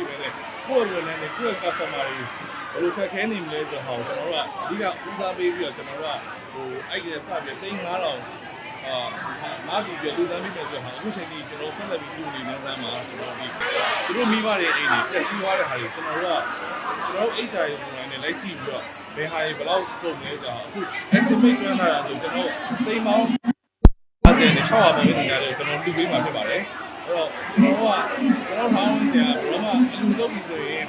င်တော့ပြန်မကြည့်ပဲလေကိုယ့်ဝန်ထမ်းတွေကိုယ့် customer တွေဘယ်လိုခက်ခဲနေမလဲဆိုတော့ကျွန်တော်တို့ကအဓိကဦးစားပေးပြီးတော့ကျွန်တော်တို့ကဟိုအဲ့ဒီစပြီးတိန်း9000အာမားဒီပြလူသားမိမယ်ဆိုတော့အခုချိန်ကြီးကျွန်တော်ဆက်လက်ပြီးပြုနေနေစမ်းမှာကျွန်တော်ဒီသူတို့မိဘတွေအိမ်တွေပြည့်စည်သွားတဲ့ဟာတွေကျွန်တော်တို့ကကျွန်တော်တို့ HR ရုံးနဲ့လိုက်ကြည့်ပြီးတော့ဘယ်ဟာတွေဘယ်လောက်ကုန်လဲဆိုတော့အခု estimate တွန်းလာတာဆိုကျွန်တော်တိမ်မောင်း50နဲ့600ပါပဲနေရတယ်ကျွန်တော်လူပေးမှာဖြစ်ပါတယ် အဲ့တော့ကျွန်တော်ကကျွန်တော်ထောင်းနေတယ်ဘယ်မှာအလူလုပ်ပြီးဆိုရင်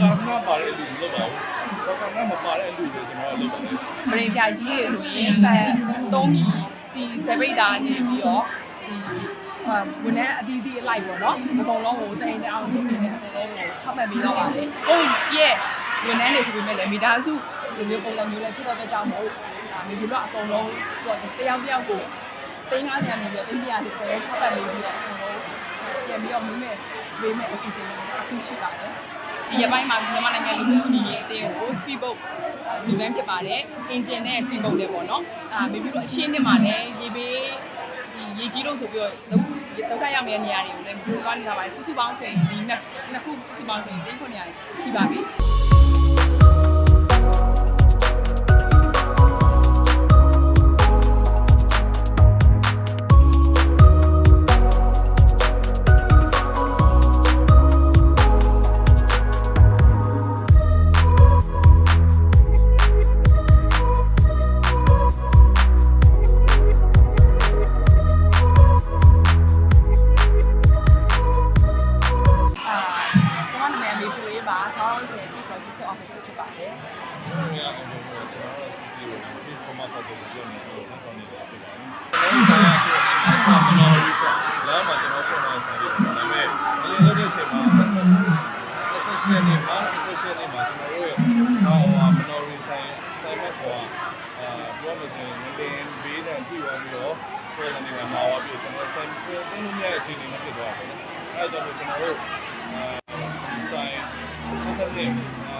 ဘာမှမပါတဲ့အလူလုပ်ပါဘူးဘာမှမပါတဲ့အလူဆိုကျွန်တော်လုပ်ပါတယ်ပရိသတ်ကြီးတွေဆိုရင်ဆက်သုံးပြီးစီဆယ်ပိတ်တာနေပြီးတော့ဒီအာဝန်ထမ်းအသီးသီးအလိုက်ပေါ့နော်အကုန်လုံးကိုတိန်တဲ့အောင်စုနေတဲ့အကုန်လုံးကိုထောက်ပံ့ပေးတော့ပါတယ်။ကိုရဲ့ဝန်ထမ်းတွေဆိုပေမဲ့လည်းမိသားစုဒီမျိုးပုံစံမျိုးလည်းဖြစ်တော့တဲ့ကြောင့်မို့ဒါမိပြီးတော့အကုန်လုံးသူကတယောက်တယောက်ကို တိန်90နေပြီးတော့တိန်100ဒီကိုထောက်ပံ့ပေးပြီးတော့အကုန်လုံးပြန်ပြီးတော့မိမဲ့ဝေးမဲ့အစီအစဉ်တွေအခုရှိပါတယ်။ဒီရက်ပိုင်းမှာမြန်မာနိုင်ငံလူမှုညီရေးအတင်းကို speed boat လူတန်းဖြစ်ပါတယ်။ engine နဲ့ speed boat နဲ့ပေါ့နော်။အာမေပြီးတော့အရှင်းနှစ်မှာလည်းရေဘေးဒီရေကြီးလို့ဆိုပြီးတော့ဒုဒုက္ခရောက်နေတဲ့နေရာတွေကိုလည်းပြောသွားနေတာပါတယ်။စုစုပေါင်းဆိုရင်ဒီနှစ်နှစ်ခုစုစုပေါင်းဆိုရင်တိတ်ခွန်နေရာရှိပါပြီ။ ဆက်ရှင်နေမှာဆက်ရှင်နေမှာကျွန်တော်တို့ရဲ့ဟောမနော်ရီဆိုင်ဆိုင်မဲ့ပေါ်အာပြောလို့ဆိုရင်ငလင်းဘေးတန်ပြီးသွားပြီးတော့ပြန်နေမှာမှာပါပြီးကျွန်တော်ဆိုင်ပြန်တင်းလို့မရတဲ့အချိန်တွေမှာဖြစ်သွားတယ်အဲဒါကြောင့်ကျွန်တော်တို့အာဆိုင်ဆက်ဆက်နေအာ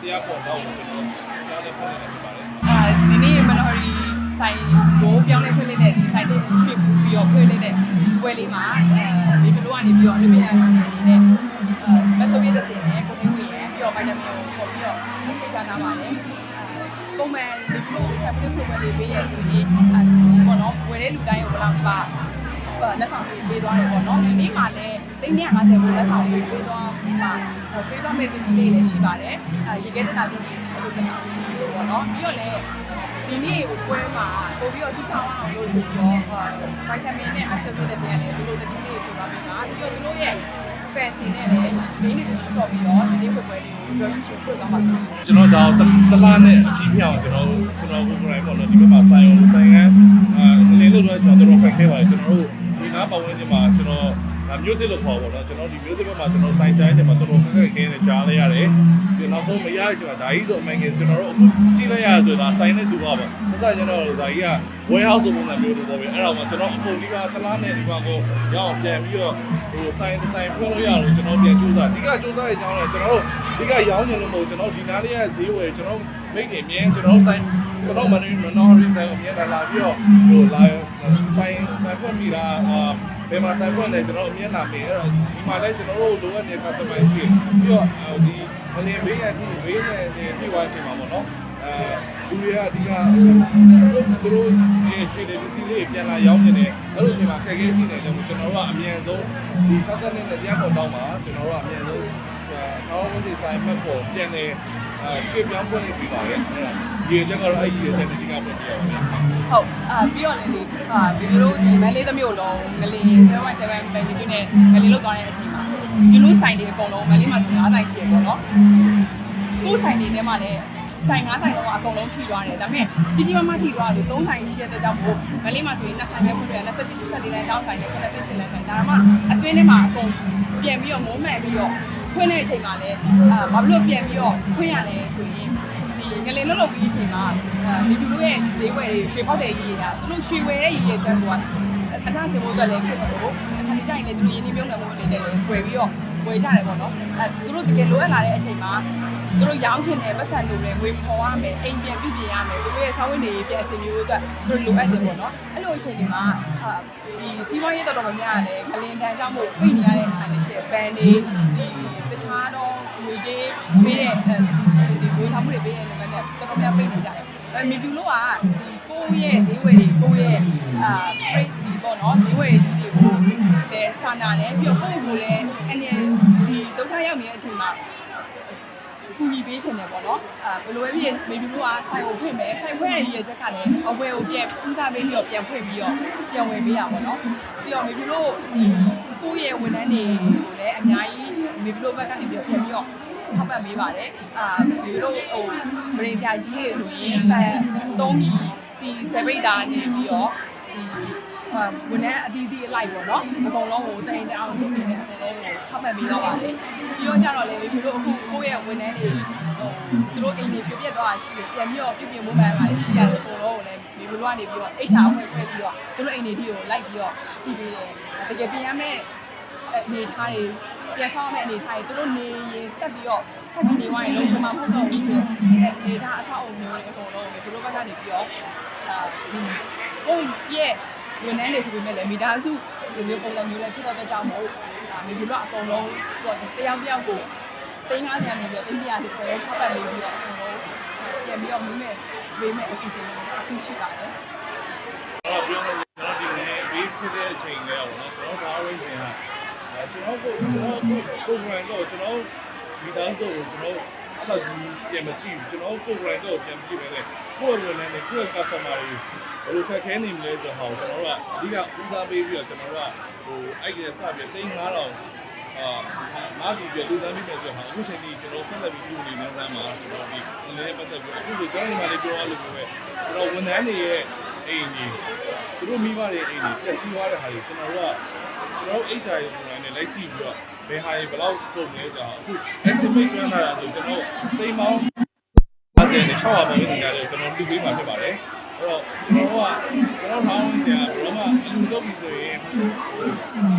တရားပေါ်တော့ကျွန်တော်ကြားတဲ့ပုံစံဖြစ်ပါတယ်အာဒီနေ့မနော်ရီဆိုင်ကိုပြောင်းလဲဖွင့်လိုက်တဲ့ဒီဆိုင်လေးကိုရွှေ့ပြီးတော့ဖွင့်လိုက်တဲ့ပွဲလေးမှာအဲမိဖလိုကနေပြီးတော့အလုပ်ရရှိတဲ့အနေနဲ့အဲမဆိုပြတဲ့ ဗိုက်တာမင်ကိုခေါ်ပြီးတော့ဖိတ်ချထားပါတယ်ပုံမှန်မိဖလိုဆက်ပြီးဖွင့်ပွဲလေးပေးရဆိုရင်အဲဘောနော်ဝယ်တဲ့လူတိုင်းကိုဘယ်လောက်ပါလက်ဆောင်လေးပေးသွားတယ်ပေါ့နော်ဒီနေ့မှလည်း350ကိုလက်ဆောင်လေးပေးသွားမှာပေးသွားမယ့်ပစ္စည်းလေးလည်းရှိပါတယ်အဲရေခဲတနာတို့အဲ့လိုလက်ဆောင်ရှိတယ်ပေါ့နော်ပြီးတော့လည်းဒီနေ့ပွဲမှာပို့ပြီးတော့ထိချောင်းအောင်လို့ဆိုပြီးတော့ဗိုက်တာမင်နဲ့အဆစ်တွေတဲ့ပြန်လဲဘလို့တစ်ချင်းလေးဆိုတော့ပြီးပါပြီးတော့သူတို့ရဲ့ fancy နဲ့လည်းမင်းတွေဆော့ပြီးတော့ဒီနေ့ပွဲပွဲလေးကိုပြောရှိရှိဖွင့်သွားပါမယ်ကျွန်တော်ဒါတလားနဲ့အပြီးပြောင်းကျွန်တော်ကျွန်တော်ကိုယ်တိုင်ပေါ့နော်ဒီဘက်မှာဆိုင်အောင်ဆိုင်ကအာငလင်းလို့တော့ဆိုတော့တော်တော်ခက်ခဲပါတယ်ကျွန်တော်တို့ဒီနားပတ်ဝန်းကျင်မှာကျွန်တော်ဒါ မျိုးတစ်လို့ခေါ်ပါတော့ကျွန်တော်ဒီမျိုးတစ်ဘက်မှာကျွန်တော်ဆိုင်ဆိုင်တွေမှာတော်တော်ခက်ခဲခဲနဲ့ကြားလိုက်ရတယ်ပြီးနောက်ဆုံးမရတဲ့အချိန်မှာဒါကြီးဆိုအမှန်ကြီးကျွန်တော်တို့အခုကြည့်လိုက်ရဆိုတာဆိုင်နဲ့တူပါပါဆက်စားကျွန်တော်တို့ဒါကြီးက warehouse ပုံစံမျိုးလိုပေါ့ဗျအဲ့ဒါမှကျွန်တော်အကုန်ဒီကတလားနဲ့ဒီမှာကိုရအောင်ပြန်ပြီးတော့ဟိုဆိုင်ဆိုင်ဖွင့်လို့ရလို့ကျွန်တော်ပြန်ကြိုးစားဒီကကြိုးစားရဲ့အကြောင်းလဲကျွန်တော်တို့ဒီကရောင်းနေလို့မဟုတ်ကျွန်တော်ဒီနားလေးကဈေးဝယ်ကျွန်တော်မိတ်နေမြင်ကျွန်တော်ဆိုင်ကျွန်တော်မနေမနော်ရီဆိုင်ကိုမြင်လာလာပြီးတော့ဟိုလာဆိုင်ဆိုင်ဖွင့်မိတာအာ ဘယ်မှာဆိုင်ဖွင့်လဲကျွန်တော်အမြင်လာမြင်အဲ့တော့ဒီမှာလဲကျွန်တော်တို့လိုအပ်တဲ့ customer ကြီးပြီးတော့ဒီမလင်ဘေးရတိဘေးနဲ့ဒီဝါချင်မှာပေါ့နော်အဲလူတွေကဒီကသူတို့ဒီရှိတဲ့ပစ္စည်းလေးပြန်လာရောင်းနေတယ်အဲ့လိုအချိန်မှာခက်ခဲရှိနေတယ်ကျွန်တော်တို့ကအမြန်ဆုံးဒီ60နဲ့တရားပေါ်တောင်းမှာကျွန်တော်တို့ကအမြန်ဆုံးအောင်းစီဆိုင်ဖက်ပေါ်ပြန်နေအဲရှေ့ပြောင်းပွင့်နေပြီပါရဲ့အဲ့ဒါ ဒီချက်ကတော့အဲ့ဒီရဲ့တဲ့ဒီကပွင့်ပြရပါတယ်ဟုတ်အာပြီးတော့လည်းဒီအာဗီဒီယိုဒီမန်လေးသမီးကိုလုံးငလင်း7.7ပန်ဂျူနဲ့ငလင်းလောက်သွားတဲ့အချိန်မှာဒီလိုဆိုင်တွေအကုန်လုံးမန်လေးမှာဆို9ဆိုင်ရှိရပေါ့နော်ကိုယ်ဆိုင်တွေထဲမှာလည်းဆိုင်9ဆိုင်တော့အကုန်လုံးထိသွားတယ်ဒါပေမဲ့ကြီးကြီးမားမားထိသွားလို့3ဆိုင်ရှိရတဲ့ကြောင့်မို့မန်လေးမှာဆိုရင်2ဆိုင်ပဲဖွင့်ရတယ်28 84လမ်းတောင်းဆိုင်နဲ့98လမ်းဆိုင်ဒါမှအတွင်းထဲမှာအကုန်ပြန်ပြီးတော့မိုးမှန်ပြီးတော့ဖွင့်တဲ့အချိန်မှာလည်းအာဘာလို့ပြန်ပြီးတော့ဖွင့်ရလဲဆိုရင်ဒီ ငလင်လွတ်လွတ်ပြီးအချိန်မှာဒီသူတို့ရဲ့ဈေးဝယ်တွေရွှေပေါက်တဲ့ရည်ရတာသူတို့ရွှေဝယ်တဲ့ရည်ရချက်ကအထစင်ဖို့အတွက်လည်းဖြစ်တယ်လို့အခါကြီးကြရင်လည်းသူတို့ရင်းနှီးမြှုပ်နှံမှုအနေနဲ့လည်းဝယ်ပြီးတော့ဝယ်ကြတယ်ပေါ့နော်အဲသူတို့တကယ်လိုအပ်လာတဲ့အချိန်မှာသူတို့ရောင်းချင်တဲ့ပတ်စံလိုလဲငွေပေါ်ရမယ်အိမ်ပြန်ပြပြင်ရမယ်သူတို့ရဲ့ဆောင်းဝင်တွေပြန်အစီမျိုးအတွက်သူတို့လိုအပ်တယ်ပေါ့နော်အဲ့လိုအချိန်ဒီမှာအာဒီစီးပွားရေးတော်တော်များများကလည်းကလင်တန်းကြောင့်မို့ပြင်နေရတဲ့အခါလေးရှိဘန်တွေဒီတခြားတော့ငွေကြေးပေးတဲ့အဲဒီ ဒီငွေထားမှုတွေပေးတဲ့လုပ်ငန်းတွေတော်တော်များပြင်နေကြတယ်အဲမြေပြူလို့ကဒီကိုယ့်ရဲ့ဈေးဝယ်တွေကိုယ့်ရဲ့အာ rate ဒီပေါ့နော်ဈေးဝယ်ကြီးတွေကိုလည်းစာနာတယ်ပြီးတော့ကိုယ့်ကိုယ်လည်းအနေဒီဒုက္ခရောက်နေတဲ့အချိန်မှာ ကူညီပေးချင်တယ်ပေါ့နော်အာဘယ်လိုပဲဖြစ်မေဘီတို့ကဆိုင်ကိုဖွင့်မယ်ဆိုင်ဖွင့်ရတဲ့ရည်ချက်ကလည်းအဝယ်ကိုပြန်ဦးစားပေးပြီးတော့ပြန်ဖွင့်ပြီးတော့ပြန်ဝင်ပေးရပါတော့ပြီးတော့မေဘီတို့ဒီကိုယ့်ရဲ့ဝန်ထမ်းတွေကိုလည်းအများကြီးမေဘီတို့ဘက်ကနေပြီးတော့ပြန်ပြီးတော့ထောက်ပံ့ပေးပါတယ်အာမေဘီတို့ဟိုဗရင်ဆရာကြီးတွေဆိုရင်ဆက်သုံးပြီးစီဆယ်ပိတ်တာနေပြီးတော့ဒီအာ ဝန်ထမ်းအသီးသီးအလိုက်ပေါ့နော်အကုန်လုံးကိုတိုင်တောင်ချင်းနေတဲ့အကုန်လုံးကိုထောက်ပံ့ပေးတော့ပါတယ်ပြီးတော့ကြတော့လေမေဘီတို့အခုကိုယ့်ရဲ့ဝန်ထမ်းတွေဟိုသူတို့အိမ်တွေပြပြတ်သွားတာရှိတယ်ပြန်ပြီးတော့ပြပြမိုးမှန်ပါလေရှိရတယ်အကုန်လုံးကိုလည်းမေဘီတို့ကနေပြီးတော့ HR အဖွဲ့ဖွဲ့ပြီးတော့သူတို့အိမ်တွေဒီကိုလိုက်ပြီးတော့ကြည့်ပေးတယ်တကယ်ပြင်ရမယ့်အနေထားတွေပြန်ဆောင်ရမယ့်အနေထားတွေသူတို့နေရင်ဆက်ပြီးတော့ဆက်ပြီးနေဝိုင်းလုံးချုံမှာမဟုတ်တော့ဘူးဆိုတော့အနေထားအဆောက်အုံမျိုးတွေအကုန်လုံးကိုမေဘီတို့ဘက်ကနေပြီးတော့အာဒီကိုယ့်ရဲ့ ဝန်ထမ်းတွေဆိုပေမဲ့လည်းမိသားစုဒီမျိုးပုံစံမျိုးလည်းဖြစ်တော့တဲ့ကြောင့်မို့အာမေဘီတို့ကအကုန်လုံးဟိုတယောက်တယောက်ကိုသိန်း90နေပြီးတော့သိန်း100ဒီကိုထောက်ပံ့ပေးပြီးတော့အကုန်လုံးပြန်ပြီးတော့မင်းမဲ့ဝေးမဲ့အစီအစဉ်တွေအခုရှိပါတယ်တော့ပြောလို့ကျွန်တော်ဒီနေ့ဘေးဖြစ်တဲ့အချိန်လေးပေါ့နော်ကျွန်တော်ဒါရိတ်ရှင်ဟာအဲကျွန်တော်ကိုကျွန်တော်ကို program ကိုကျွန်တော်မိသားစုကိုကျွန်တော် အဲ့လိုကြီးပြန်မကြည့်ဘူးကျွန်တော် program ကိုပြန်ကြည့်ပဲလေကိုယ်ဝင်နေကိုယ့် customer တွေဘယ်လိုခက်ခဲနေမလဲဆိုတော့ကျွန်တော်တို့ကအဓိကဦးစားပေးပြီးတော့ကျွန်တော်တို့ကဟိုအဲ့ဒီစပြီးသိန်း9000အာမာကြီးပြလူသားမိမယ်ဆိုတော့အခုချိန်ကြီးကျွန်တော်ဆက်လက်ပြီးပြုနေနေစမ်းမှာကျွန်တော်ဒီအလဲပတ်သက်ပြီးအခုဆိုကျွန်တော်ဒီမှာလေးပြောရလို့ပဲကျွန်တော်ဝန်ထမ်းတွေရဲ့အိမ်ကြီးသူတို့မိဘတွေအိမ်ကြီးပြည့်စည်သွားတဲ့ဟာတွေကျွန်တော်တို့ကကျွန်တော် HR ရဲ့ပုံစံနဲ့လိုက်ကြည့်ပြီးတော့ ဘယ်ဟာတွေဘယ်လောက်စုံလဲဆိုတော့အခု estimate တွန်းလာတာဆိုကျွန်တော်သိန်းပေါင်း50နဲ့600ပဲနေရတယ်ကျွန်တော်လူပေးမှာဖြစ်ပါတယ်အဲ့တော့ကျွန်တော်ကကျွန်တော်ထောင်းဝင်စရာဘယ်တော့မှအလူလုပ်ပြီဆိုရင်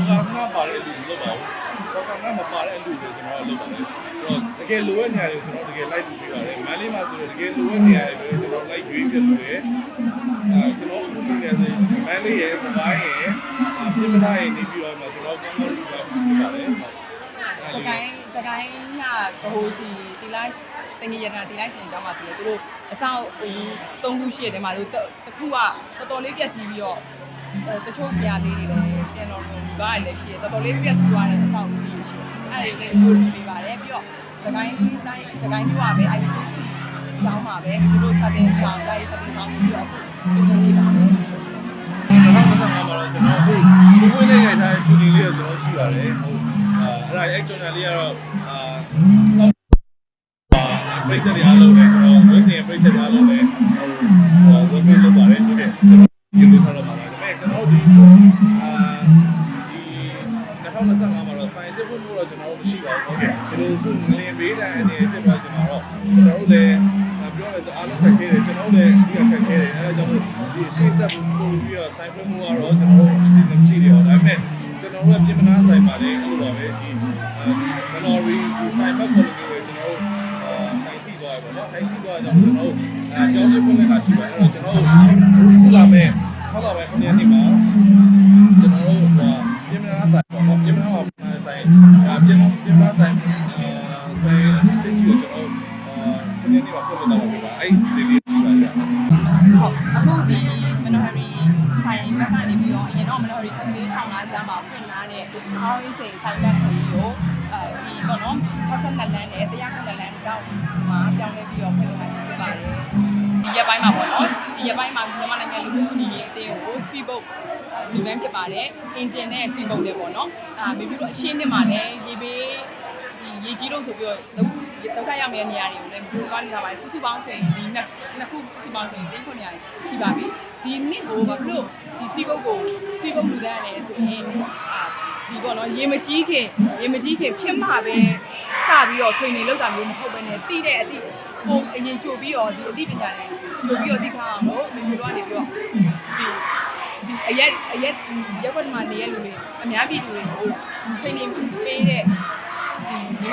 ဘာမှပါတဲ့အလူလုပ်ပါဘူးဘာမှမပါတဲ့အလူဆိုကျွန်တော်လုပ်ပါတယ်အဲ့တော့တကယ်လိုတဲ့နေရာတွေကိုကျွန်တော်တကယ်လိုက်လုပ်ပေးပါတယ်မန္တလေးမှာဆိုတော့တကယ်လိုတဲ့နေရာတွေကျွန်တော်လိုက်ရွေးပြလို့ရတယ်အဲကျွန်တော်အခုနေရာဆိုမန္တလေးရဲ့စကိုင်းရဲ့ပြည်မသားရဲ့နေပြီးတော့မှကျွန်တော်ကောင်းကောင်းလုပ်ပါပါတယ် စကိုင်းစကိုင်းကဘဟိုစီဒီလိုက်တငယ်ရတနာဒီလိုက်ရှင်အကြောင်းပါဆိုလို့သူတို့အဆောက်အဦ၃ခုရှိတယ်မှာလို့တစ်ခုကတော်တော်လေးပြက်စီးပြီးတော့တချို့ဆရာလေးတွေလည်းပြန်တော်လို့ဒါရလည်းရှိတယ်တော်တော်လေးပြက်စီးသွားတဲ့အဆောက်အဦကြီးရှိတယ်အဲ့ဒါလေးကိုလုပ်နေပါတယ်ပြီးတော့စကိုင်းတိုင်းစကိုင်းမြို့ကပဲ IPC အကြောင်းပါပဲသူတို့စတင်ဆောင်တိုင်းစတင်ဆောင်ပြီးတော့လုပ်နေပါတယ်2025မှာတော့ကျွန်တော်အခုဒီဝင်းလေးရိုက်ထားတဲ့ရှူတင်လေးကိုကျွန်တော်ရှိပါတယ်ဟုတ် အာအဲ့ဒါ action လေးကတော့အာစောက်ပါပြိတ္တတွေအားလုံးလည်းကျွန်တော်ဝင်းစင်ရဲ့ပြိတ္တတွေအားလုံးလည်းဟိုဝင်းလုပ်ပါတယ်ဒီနေ့ကျွန်တော်ဒီလိုထားတော့ပါဒါပေမဲ့ကျွန်တော်ဒီအာဒီ2025မှာတော့ science ဘုံတော့ကျွန်တော်တို့မရှိပါဘူးဟုတ်ကဲ့ဒီလိုစုငလင်ပေးတဲ့အနေနဲ့ဖြစ်သွားကျွန်တော်တော့ကျွန်တော်တို့လည်းပြောရမယ်ဆိုအားလုံးခက်ခဲတယ်ကျွန်တော်တို့လည်းဒီခက်ခဲတယ်အဲဒါကြောင့်ဒီစိတ်ဆက်ဖို့ပို့ပြီးတော့ဆိုင်ဖွင့်မှုကတော့ကျွန်တော် 62လမ်းနဲ့109လမ်းတောက်မှာပြောင်းလဲပြီးတော့ဖွင့်လာခြင်းဖြစ်ပါတယ်ဒီရက်ပိုင်းမှာပေါ့နော်ဒီရက်ပိုင်းမှာမြန်မာနိုင်ငံလူမှုညီရေးအသင်းကို speedboat လူတန်းဖြစ်ပါတယ် engine နဲ့ speedboat တွေပေါ့နော်အာမေပြီးတော့အရှင်းနှစ်မှာလည်းရေဘေးဒီရေကြီးလို့ဆိုပြီးတော့ ဒုက္ခရောက်နေတဲ့နေရာတွေကိုလည်းဘယ်လိုသွားနေတာပါလဲစုစုပေါင်းဆိုရင်ဒီနှစ်နှစ်ခုစုစုပေါင်းဆိုရင်3900ရှိပါပြီဒီနှစ်ကိုဘာဖြစ်လို့ဒီ speedboat ကို speedboat လူတန်းရတယ်ဆိုရင်အာဒီပေါ့နော်ရေမကြီးခင်ရေမကြီးခင်ဖြစ်မှာပဲစပြီးတော့ training လုပ်တာမျိုးမဟုတ်ဘဲနဲ့တိတဲ့အတိပုံအရင်ကြိုပြီးတော့ဒီအသိပညာတွေကြိုပြီးတော့သိထားအောင်လို့ဒီလိုကနေပြီးတော့ဒီဒီအရက်အရက်ရက်ကွက်မှာနေရလူတွေအများပြည်သူတွေကို training ပေးတဲ့ဒီ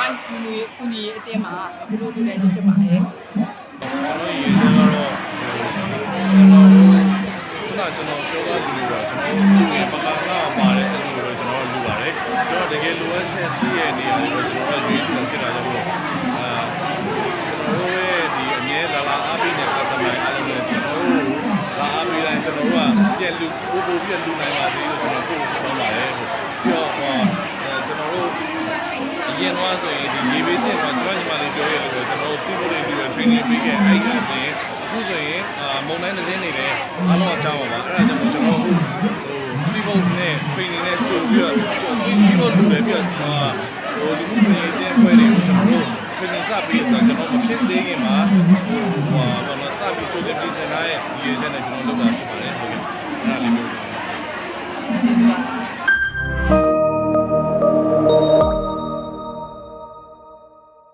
ညီမညီမကူညီအတင်းမှာဘယ်လိုလုပ်လဲဖြစ်ပါတယ်ကျွန်တော်ရည်စဲကတော့ကျွန်တော်တို့ခုနကျွန်တော်ပြောတာဒီလိုပါကျွန်တော်တို့ငယ်ပကလာပါတယ်အဲ့လိုတော့ကျွန်တော်လူပါတယ်ကျွန်တော်တကယ်လိုအပ်ချက်ရှိရဲ့နေရာတွေကျွန်တော်ရွေးလို့ဖြစ်တာကြောင့်အာကျွန်တော်တို့ရဲ့ဒီအမြဲလာလာအားပေးတဲ့ customer အားလုံးနဲ့ကျွန်တော်တို့လာအားပေးတိုင်းကျွန်တော်တို့ကပြက်လူပို့ပို့ပြက်လူနိုင်ပါစေလို့ကျွန်တော်ကိုယ် ရေပေးတင်မှာကျွန်တော်ညီမလေးပြောရလို့ကျွန်တော်စုဖို့လေးပြီးတော့ training ပေးခဲ့အဲ့ဒါနဲ့အခုဆိုရင်မုံတိုင်းတင်းနေတယ်အားလုံးအကြောင်းပါပါအဲ့ဒါကြောင့်ကျွန်တော်ဟို free boat နဲ့ training နဲ့ကြိုပြီးတော့ free boat လုပ်တယ်ပြီးတော့ဟိုဒီမှုတွေတဲ့ဖွဲ့တယ်ကျွန်တော်တို့ training စပြီးတော့ကျွန်တော်မဖြစ်သေးခင်မှာဟိုဘာလို့စပြီးကြိုးတဲ့ပြင်ဆင်ထားရဲ့ဒီရည်စက်နဲ့ကျွန်တော်လုပ်တာဖြစ်ပါတယ်ဟုတ်ကဲ့အဲ့ဒါလေး